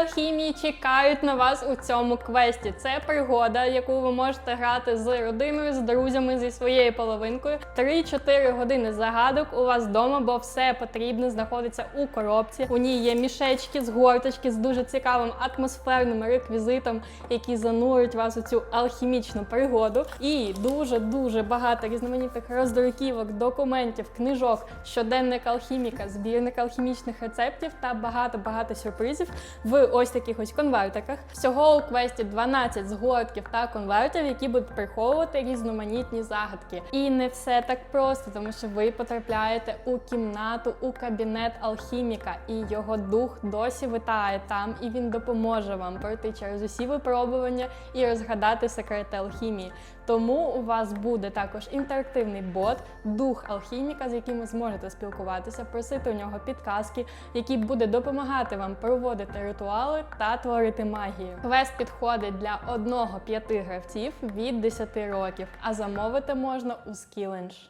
алхімії чекають на вас у цьому квесті. Це пригода, яку ви можете грати з родиною, з друзями, зі своєю половинкою. 3-4 години загадок у вас вдома, бо все потрібне знаходиться у коробці. У ній є мішечки з горточки з дуже цікавим атмосферним реквізитом, які занурять вас у цю алхімічну пригоду. І дуже дуже багато різноманітних роздруківок, документів, книжок, щоденник алхіміка, збірник алхімічних рецептів та багато багато сюрпризів в ось таких ось конвертиках. Всього у квесті 12 згортків та конвертів, які будуть приховувати різноманітні загадки. І не все так просто, тому що ви потрапляєте у кімнату, у кабінет алхіміка, і його дух досі витає там, і він допоможе вам пройти через усі випробування і розгадати секрети алхімії. Тому у вас буде також інтерактивний бот, дух алхіміка, з яким ви зможете спілкуватися, просити у нього підказки, який буде допомагати вам проводити ритуали та творити магію. Квест підходить для одного-п'яти гравців від 10 років, а замовити можна у Skillenge.